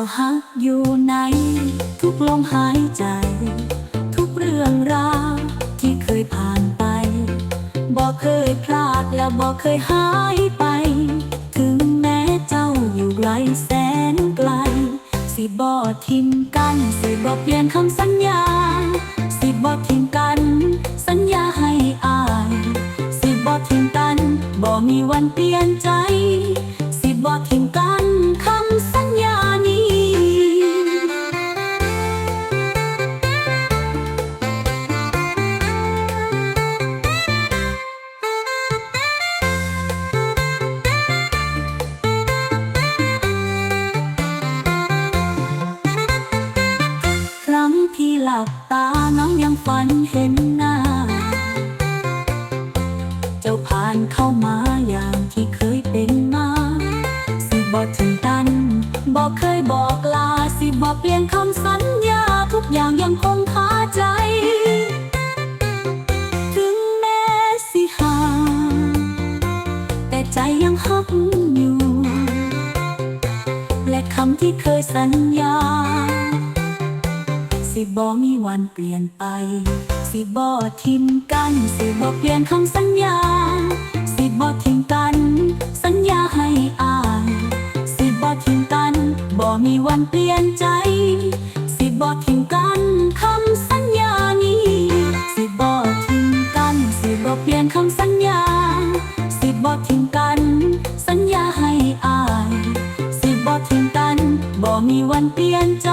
เจ้าฮักอยู่ในทุกลมหายใจ ทุกเรื่องราวที่เคยผ่านไปบ่เคยพลาดและบ่เคยหายไป ถึงแม้เจ้าอยู่ไกลแสนไกล สิบ่ทิมกันสิบ่เปลี่ยนคำสัญญา สิบ่ทิมกัน สัญญาให้อาย สิบ่ทิมกันบ่มีวันเปลี่ยนใจ สิบ่ทิมกัน ยังอยู่ และคำที่เคยสัญญา สิบอมีวันเปลี่ยนไป สิบอทิมกัน สิบอเปลี่ยนคำสัญญา สิบอทิมกัน สัญญาให้อาย สิบอทิมกันบ่มีวันเปลี่ยนใจ สิบอทิมกันคำสัญญานี้ สิบอทิมกัน สิบอเปลี่ยนคำ บอทิมกัน สัญญาให้อาย สิบ่ทิ้งกัน บ่มีวันเปลี่ยนใจ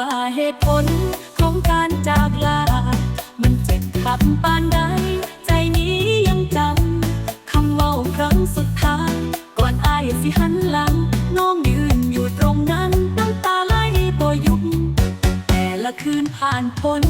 ว่าเหตุผลของการจากลา มันเจ็บขับปานใด ใจนี้ยังจำคำเว่าครั้งสุดท้ายก่อนอายสิหันหลัง น้องยืนอยู่ตรงนั้นน้ำตาไหลบ่หยุบแต่ละคืนผ่านพ้น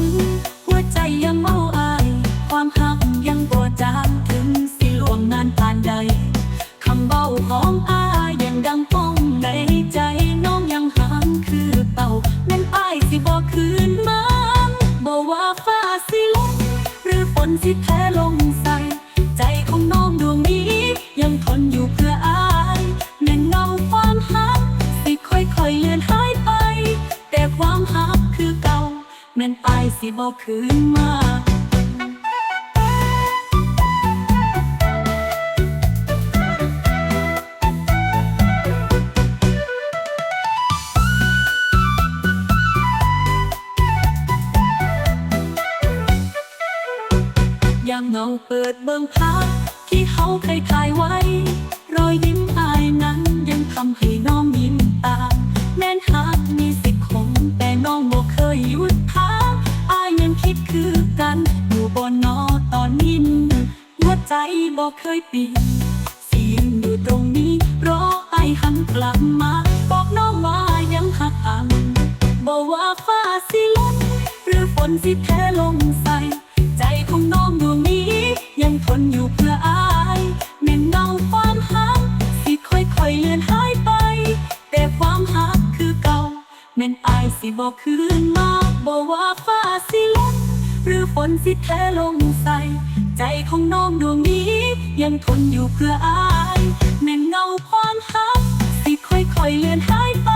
นสิแท้ลงใส่ใจของน้องดวงนี้ ยังทนอยู่เพื่ออายแน่นเงาความหักสิค่อยๆเลือนหายไป แต่ความหักคือเก่าแม่นอายสิบอกคืนมา ยามเงาเปิดเบิ่งภาพที่เขาเคยถ่ายไว้ รอยยิ้มอายนั้นยังทำให้น้องยิ้มตามแม้นหากมีสิทธิ์คงแต่น้องบ่เคยหยุดพักอายยังคิดคือกัน อยู่บนนอตอนนี้หัวใจบ่เคยปลี่ยนสิยืนอยู่ตรงนี้รออายหันกลับมา บอกน้องว่ายังหักอังบอกว่าฟ้าสิลงหรือฝนสิแท้ลง คืนมาบอกว่าฟ้าสิลงหรือฝนสิแท้ลงใส่ใจของน้องดวงนี้ ยังทนอยู่เพื่ออายแม่นเงาความหักสิค่อยๆเลือนหายไป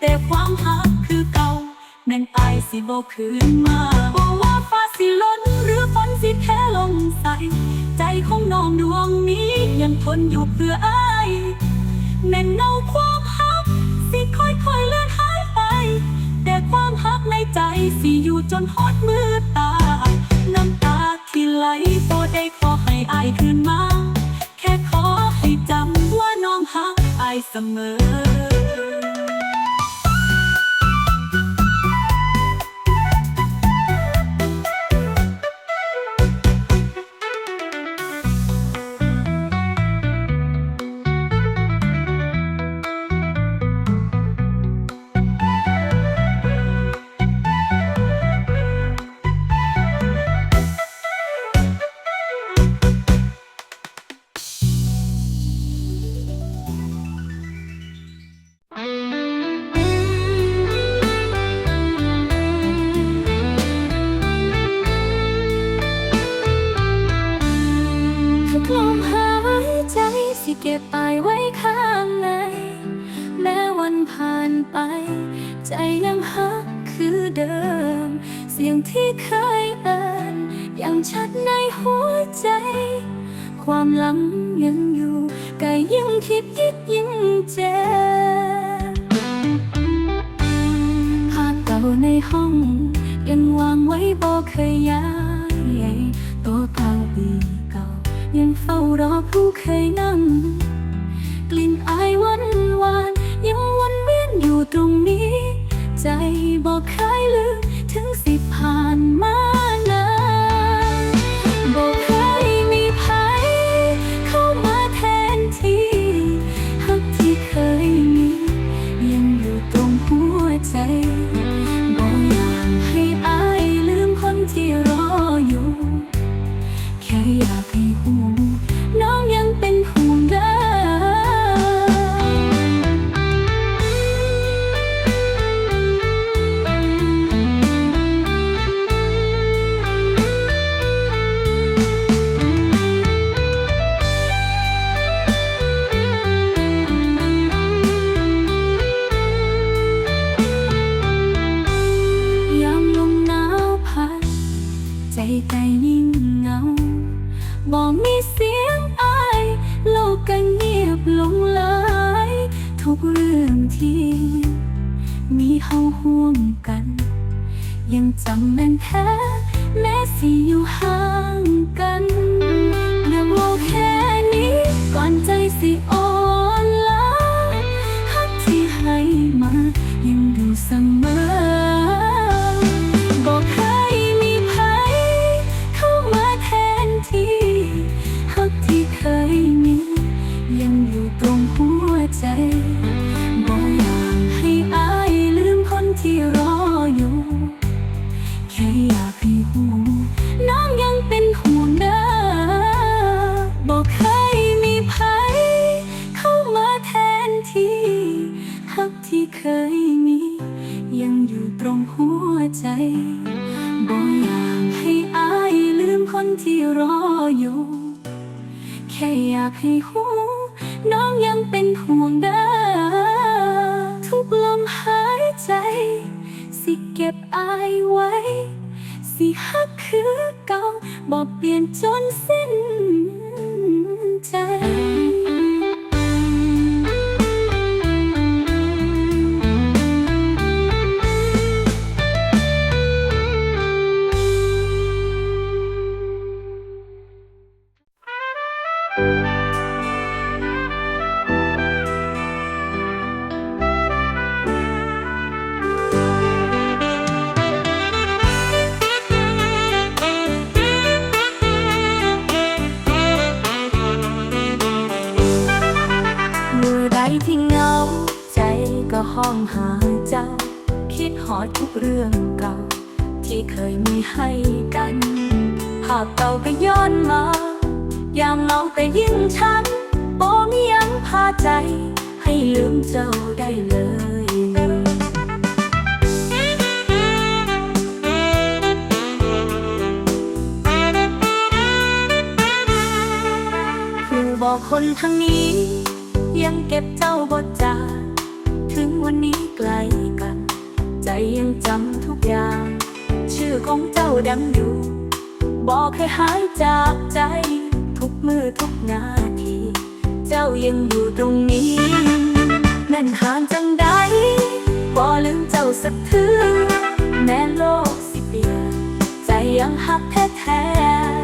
แต่ความหักคือเก่าแม่นอายสิบอกคืนมาบอกว่าฟ้าสิล้นหรือฝนสิแท้ลงใส่ใจของน้องดวงนี้ ยังทนอยู่เพื่ออายแม่นเงาความฮักสิค่อยๆเลือนหาย ฮักในใจสิอยู่จนฮอดมือตายน้ำตาที่ไหลโปรดได้ขอให้อายคืนมา แค่ขอให้จำว่าน้องฮักอายเสมอ สียงที่เคยเอ่นยังชัดในหัวใจ ความหลังยังอยู่ก็ยิ่งคิดยิ่งยิ่งเจ็บภาพเก่าในห้อง ยังวางไว้บอกเคยย้ายตัวเก่าปีเก่า ยังเฝ้ารอผู้เคยนั่ง กลิ่นอายวันวาน ยังวนเวียนอยู่ตรงนี้ ใจบอกเคยลืม สิผ่านมาักที่เคยมี ยังอยู่ตรงหัวใจบอกอยากให้อายลืมคนที่รออยู่ แค่อยากให้หูน้องยังเป็นห่วงเด้อทุกลมหายใจ สิเก็บอายไว้ สิฮักคือเก่าบอกเปลี่ยนจนสิ้น ใจ ให้ลืมเจ้าได้เลยผู้บอกคนทางนี้ ยังเก็บเจ้าบทจาถึงวันนี้ไกลกัน ใจยังจำทุกอย่าง ชื่อของเจ้าดังอยู่ บอกให้หายจากใจ ทุกมือทุกนาที เจ้ายังอยู่ตรงนี้นห่างจังใดบ่ลืมเจ้าสักเทือแม้โลกสิเปลี่ยนใจยังหักแท้แท้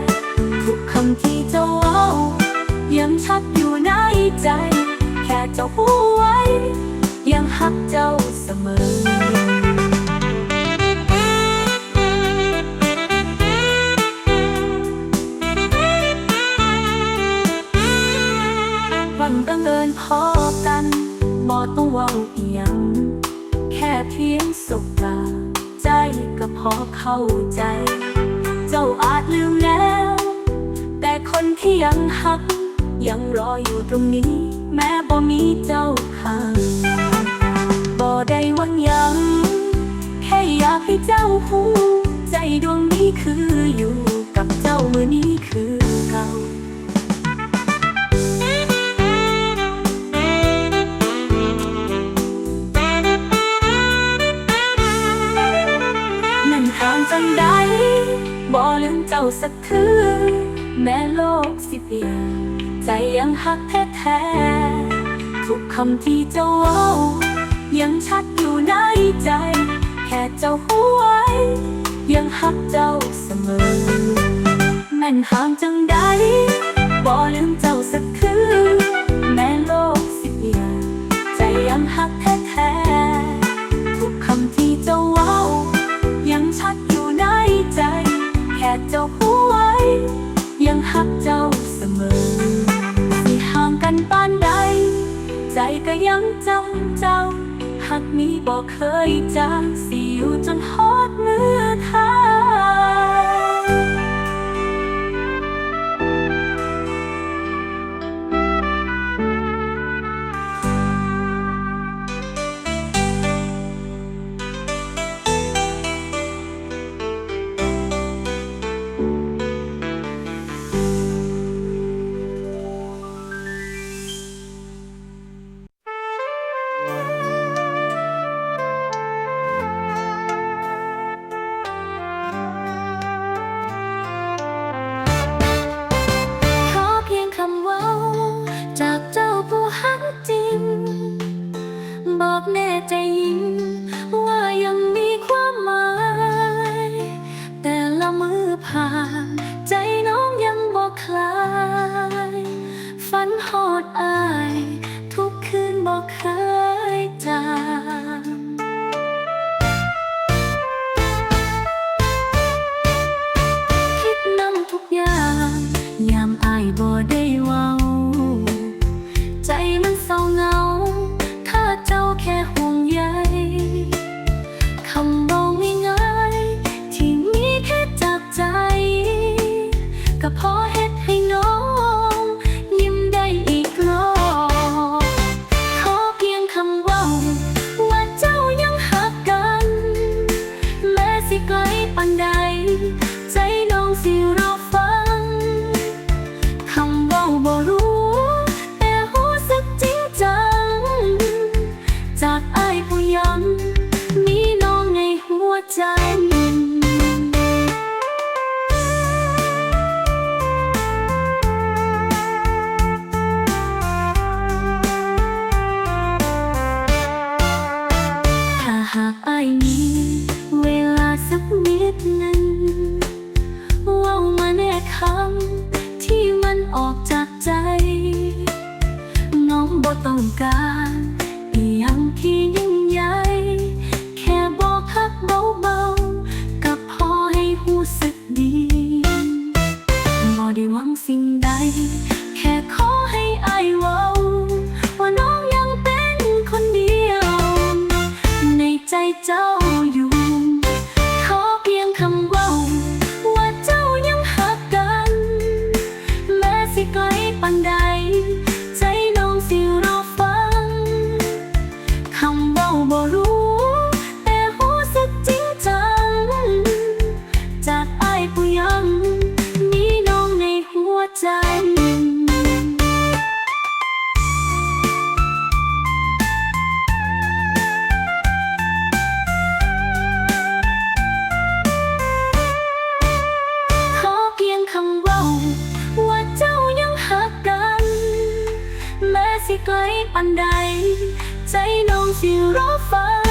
ๆทุกคำที่เจ้าเว้ายังชัดอยู่ในใจ แค่เจ้าผู้ เข้าใจ เจ้าอาจลืมแล้ว แต่คนที่ยังหัก ยังรออยู่ตรงนี้ แม้บ่มีเจ้าข้างบ่ได้หวังยัง แค่อยากให้เจ้าหูใจดวงนี้คืออยู่กับเจ้ามือนี้คือเก่า สักทื่อแม้โลกสิเปลี่ยนใจยังหักแท้แท้ๆทุกคำที่เจ้าเว้า ยังชัดอยู่ในใจ แค่เจ้าหูไว้ยังหักเจ้าเสมอ แม่นห่างจังใดบ่ลืมเจ้าสักเทื่อแม้โลกสิเปลี่ยนใจยังหักแท้แท้ๆ ก็ยังจำเจ้า หากมีบอกเคยจางสิอยู่จนฮอ บอ สิไกลปันใด ใจน้องสิรอฟัง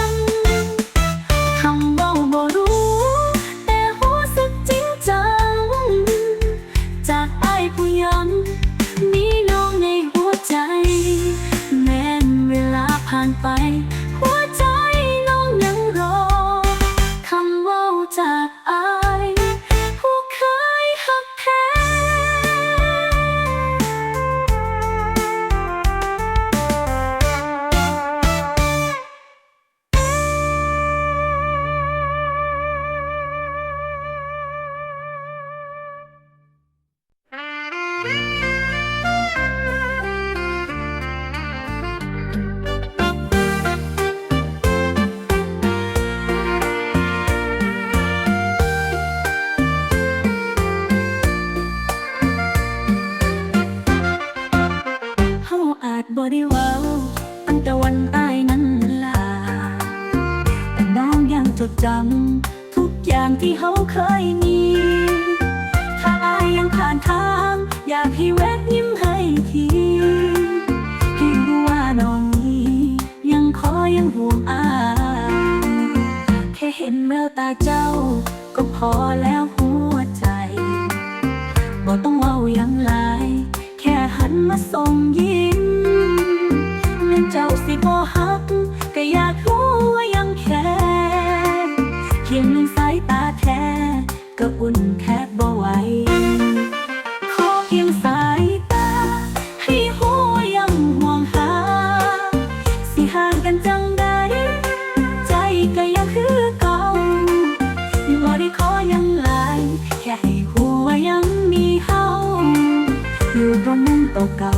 tocar.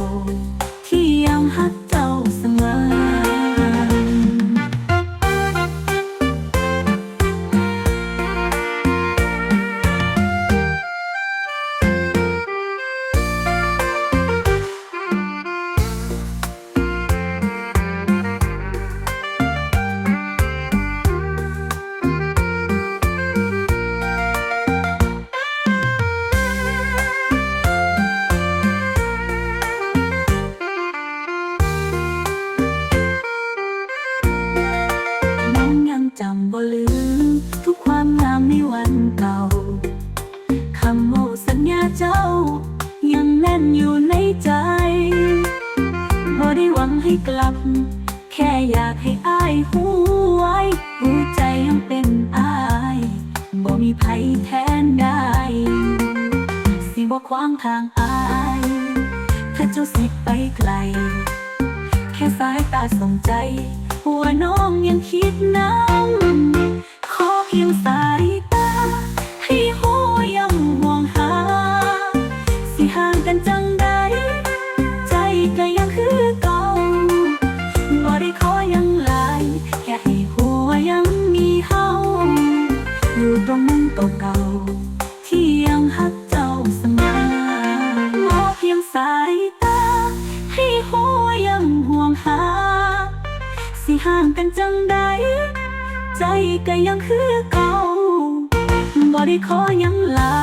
ผัวน้องยังคิดนะ จังใด ใจก็ยังคือเก่าบ่ได้ขอยังลา